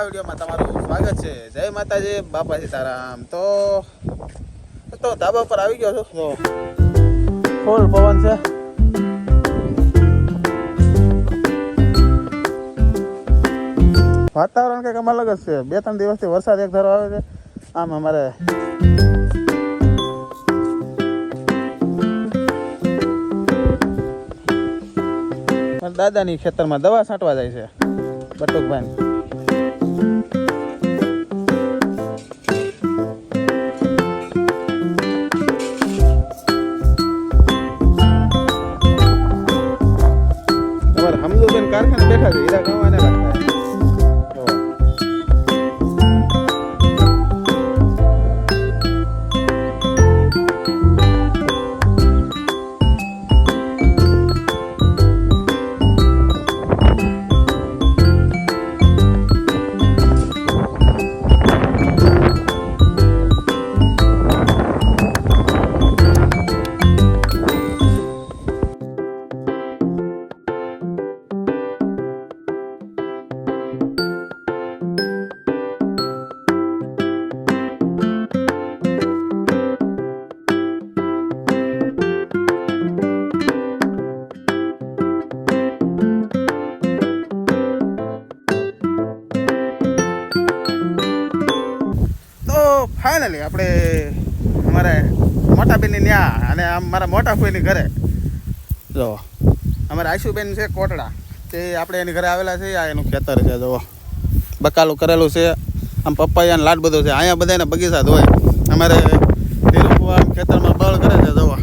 નવા વિડીયોમાં તમારું સ્વાગત છે. જય માતાજી, બાપા સીતારામ. તો તો ધાબા પર આવી ગયો છું. તો ફૂલ પવન છે. વાતાવરણ કંઈક અલગ જ છે. બે, ત્રણ દિવસથી વરસાદ એક ધારો આવે છે. આમ અમારે દાદાની ખેતરમાં દવા છાંટવા જાય છે. બટુકભાઈ આપણે અમારે મોટા બેનની ન્યા અને આમ મારા મોટા ફોઈની ઘરે. જો, અમારે આશુબેન છે કોટડા. તે આપણે એની ઘરે આવેલા છે, આ એનું ખેતર છે જો બકાલું કરેલું છે, આમ પપૈયા લાડ બધું છે. અહીંયા બધાને બગીચા ધોય અમારે આમ ખેતરમાં બળ કરે છે જોવો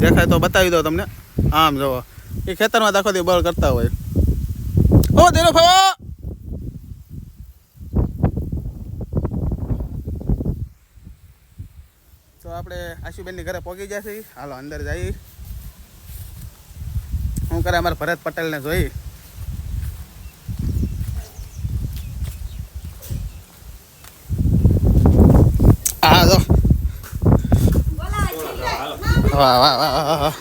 દેખાય તો બતાવી દો તમને. આમ, જુઓ. એ ખેતરમાં દાખો દી બળ કરતા હોય. ઓ ધીરુભા આપણે આશુબેનની ઘરે પહોંચી જશે હાલો અંદર જઈ હું કરે અમારે ભરત પટેલને જોઈ. હા જો. વાહ વાહ વાહ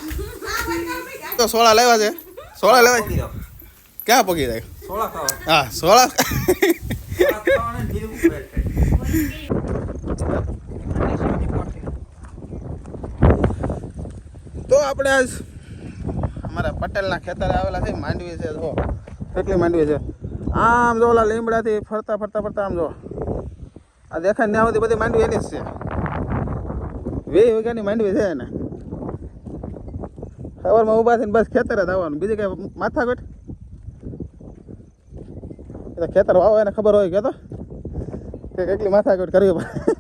તો સોળા લેવા છે. સોળા લેવા ક્યાં પગી જાય? સોળા હા સોળા ખાવાને જીરું બેઠે. તો આપણે આજ અમારા પટેલના ખેતરે આવેલા છે માંડવી છે જો. કેટલી માંડવી છે? આમ જો ઓલા લીમડાથી ફરતા ફરતા ફરતા આમ જો. આ દેખાય ત્યાં સુધી બધી માંડવી એની જ છે. વે વીઘાની માંડવી છે એને. સવારમાં ઊભા થઈને બસ ખેતરે જ આવવાનું. બીજી કઈ માથાકૂટ ખેતર વાવો એને ખબર હોય કે તો. કે કેટલી માથાકૂટ કરવી પડે?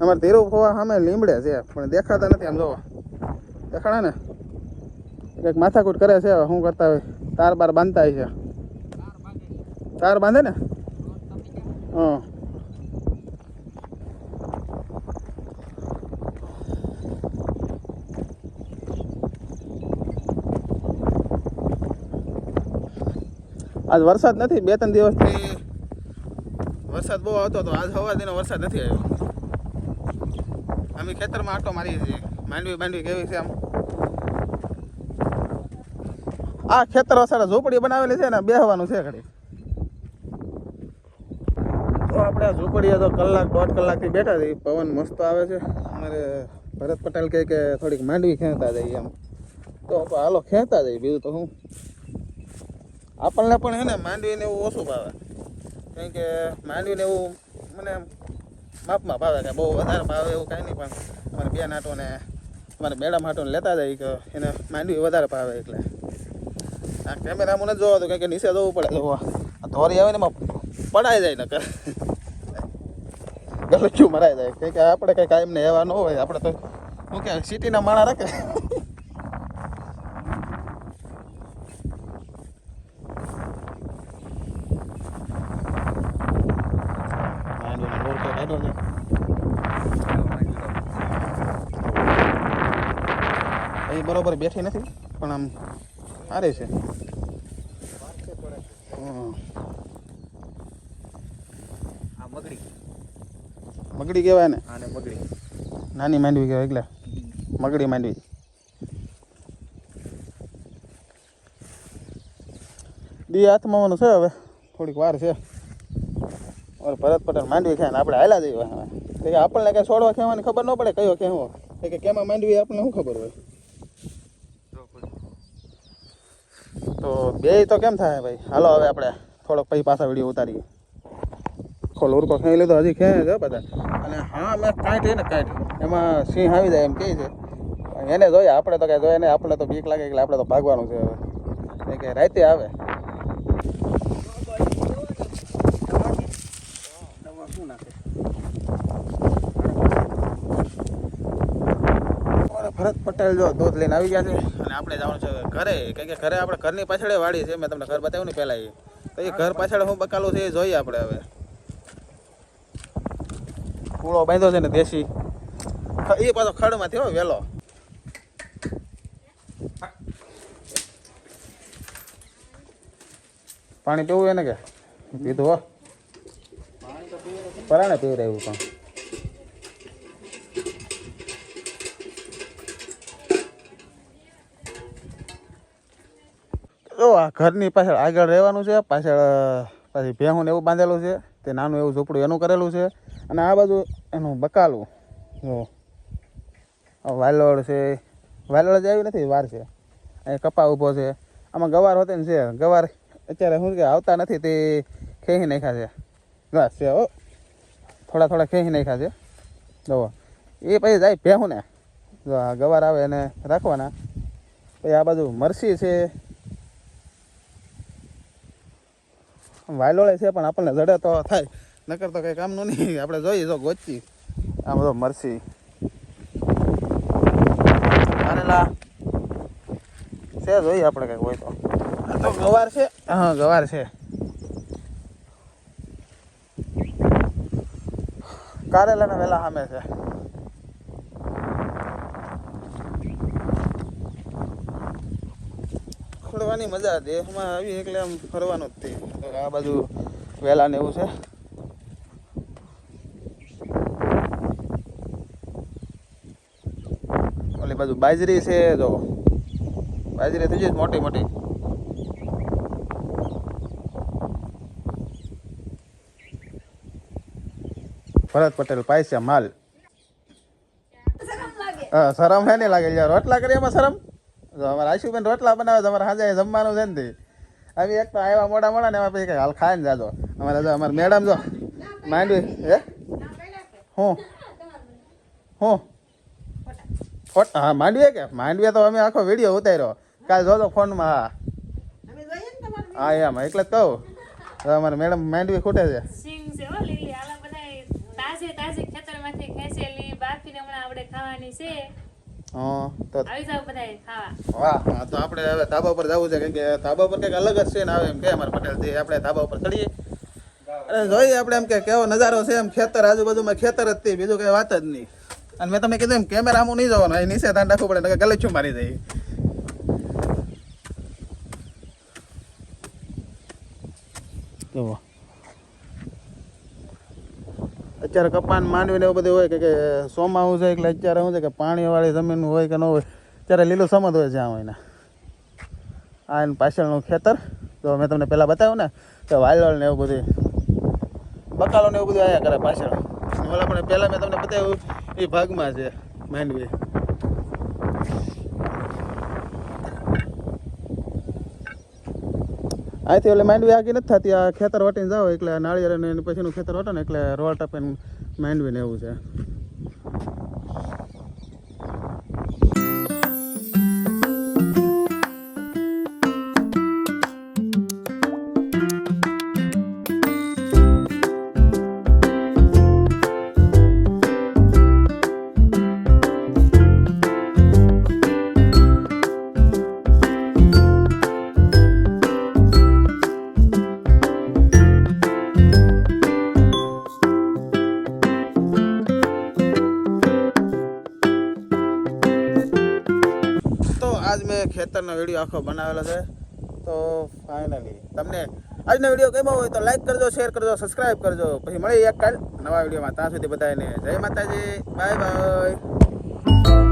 અમારે ધીરુ ફોવા સામે લીમડે છે, પણ દેખાતા નથી આમ જોવો. દેખાડે ને? કંઈક માથાકૂટ કરે છે શું કરતા હોય? તાર બાર બાંધતા હોય છે. તાર બાંધે ને? હા. આજ વરસાદ નથી, બે ત્રણ દિવસથી વરસાદ બહુ આવતો હતો, આજ હવા દિનો વરસાદ નથી આવ્યો. અમે ખેતરમાં આટો મારીએ છીએ. માંડવી માંડવી કેવી છે આમ? આ ખેતર વસાડે ઝૂંપડી બનાવેલી છે ને, બેહવાનું છે ઘડી. તો આપણે ઝૂંપડીએ તો કલાક, દોઢ કલાકથી બેઠા છીએ. પવન મસ્ત આવે છે. અમારે ભરત પટેલ કહે કે થોડીક માંડવી ખેંચતા જઈએ એમ. તો હાલો ખેંચતા જઈએ બીજું તો હું આપણને પણ હે ને માંડવીને એવું ઓછું ભાવે. કારણ કે માંડવીને એવું મને માપમાં ભાવે કે બહુ વધારે ભાવે એવું કાંઈ નહીં, પણ અમારે બેન નાટો ને અમારે મેડમ હાટોને લેતા જાય કે એને માંડવી વધારે ભાવે એટલે. આ કેમેરામાં નથી જોવા તો કે નીચે જવું પડે. જોવા આ ધોરી આવે ને એમાં પડાઈ જાય નકર. ગલચ્યું મરાઈ જાય. કારણ કે આપણે કંઈ કાયમ ને એવા ન હોય. આપણે તો શું કે, સિટીના માણા રાખે. તો કાઢો અહીં બરોબર બેઠી નથી પણ આમ સારી છે. મગડી. મગડી કહેવાય ને? આને મગડી. નાની માંડવી કહેવાય એટલે. મગડી માંડવી. દી હાથમાં છે હવે. થોડીક વાર છે. ઓર ભરત પટેલ માંડવી ખાય ને આપણે હાલા જઈએ હવે. આપણને કઈ છોડવા ખેવાની ખબર ન પડે, કયો કેવો કે કેમાં માંડવી આપણને શું ખબર હોય? તો બે તો કેમ થાય ભાઈ? હાલો હવે આપણે થોડોક પછી પાછા વીડિયો ઉતારીએ. ખોલ ઉરકો ખાઈ લીધો, હજી ખેંચે છે બધા. અને હા, મેં કાંઈ ને કાંઈ એમાં સિંહ આવી જાય એમ કહે છે. એને જોઈએ, આપણે તો કાંઈ જોઈએ નહીં. આપણે તો બીક લાગે એટલે આપણે તો ભાગવાનું છે હવે. કે રાતે આવે અમારા ભરત પટેલ જો દૂધ લઈને આવી ગયા છે. અને આપણે જવાનું છે ઘરે. કારણ કે ઘરે આપણે ઘરની પાછળ વાડી છે. મેં તમને ઘર બતાવ્યું ને પહેલાં એ. તો એ ઘર પાછળ હું બકાલું છે એ જોઈએ આપણે હવે. કૂળો બાંધ્યો છે ને દેશી. એ પાછો ખડમાંથી થયો વહેલો પાણી પીવું એને કે? પીધું હો. પરાણે પીવું રહ્યું પણ. જો આ ઘરની પાછળ આગળ રહેવાનું છે, પાછળ પાછી ભેહું ને એવું બાંધેલું છે, તે નાનું એવું ઝૂંપડું એનું કરેલું છે, અને આ બાજુ એનું બકાલું. જો. આ છે. વાલોડ જ આવી નથી, વાર છે. અહીં કપા ઊભો છે. આમાં ગવાર હોતે ને છે. ગવાર અત્યારે શું કે આવતા નથી, તે ખેહી નાખ્યા છે. ઘાસ છે, હો. થોડા થોડા ખેહી નાખ્યા છે. જુઓ એ પછી જાય ભેહું ને. જો, આ ગવાર આવે એને રાખવાના. પછી આ બાજુ મરસી છે. વાયલોળે છે, પણ આપણને જડે તો થાય. નકર તો કંઈ કામનું નહીં. આપણે જોઈએ જો ગોચી. આ બધો મરસી. કારેલા છે જોઈએ આપણે કંઈક હોય તો. ગવાર છે. હા, ગવાર છે. કારેલાના વેલા સામે છે. ખોડવાની મજા હતી એમાં આવી એટલે આમ ફરવાનું જ તો. આ બાજુ વેલા ને એવું છે. ઓલી બાજુ બાજરી છે, જો. બાજરી થઈ જાય મોટી મોટી. ભરત પટેલ પાયસ્યા માલ. હા શરમ હે નહીં લાગે યાર? રોટલા કરીએ એમાં શરમ? અમારા આશુબેન રોટલા બનાવે તમારે સાંજે જમવાનું છે ને આવી એક તો આવ્યા મોડા મોડા ને એમાં પછી હાલ ખાઈને જાજો. અમારે જો અમારે મેડમ જો માંડવી હે? હું? હું? ફોટ? હા માંડવીએ કે માંડવીએ તો અમે આખો વીડિયો ઉતાર્યો. કાલ જોજો ફોનમાં હા. હા એમ એટલે જ કહું. અમારે મેડમ માંડવી ખૂટે છે. સિંગ છે હો લીલી. આલા બધાય તાજે તાજી ખેતરમાંથી ખેંચેલી બાફીને હમણાં આપણે ખાવાની છે. હા તો આવી જાવ બધાય ખાવા. વાહ. હા તો આપણે હવે ધાબા પર જવું છે કેમ કે ધાબા પર કંઈક અલગ જ છે ને આવે એમ કે અમારા પટેલથી. આપણે ધાબા ઉપર ચડીએ. અને જોઈએ આપણે એમ કે કેવો નજારો છે એમ ખેતર આજુબાજુમાં ખેતર જ તે બીજું કઈ વાત જ નહીં. અને મેં તમને કીધું એમ કેમેરા આમ નહીં જવાનું એ નીચે ધ્યાન રાખવું પડે નકર ગલેચું મારી જાય જુઓ અત્યારે કપાન માંડવીને એવું બધું હોય કે કે સોમાવું છે, એટલે અત્યારે શું છે કે પાણીવાળી જમીન હોય કે ન હોય ત્યારે લીલું સમજ હોય જ્યાં હોય ને આ એનું પાછળનું ખેતર. તો મેં તમને પહેલાં બતાવ્યું ને, કે વાયલોળ ને એવું બધું, બકાલો ને એવું બધું આવ્યા કરે પાછળ. ઓલા પણ પહેલાં મેં તમને બતાવ્યું, એ ભાગમાં છે માંડવી. અહીંથી એટલે માંડવી આગી નથી થતી. આ ખેતર વટીને જાઓ એટલે નાળિયેર અને પછીનું ખેતર વટો ને એટલે રોડ ટપે માંડવીને એવું છે. આજ મેં ખેતરનો વીડિયો આખો બનાવેલો છે. તો ફાઇનલી તમને આજનો વીડિયો ગમ્યો હોય તો લાઈક કરજો શેર કરજો સબસ્ક્રાઈબ કરજો. પછી મળીએ એક કાલ નવા વિડીયોમાં ત્યાં સુધી બધાને જય માતાજી. Bye bye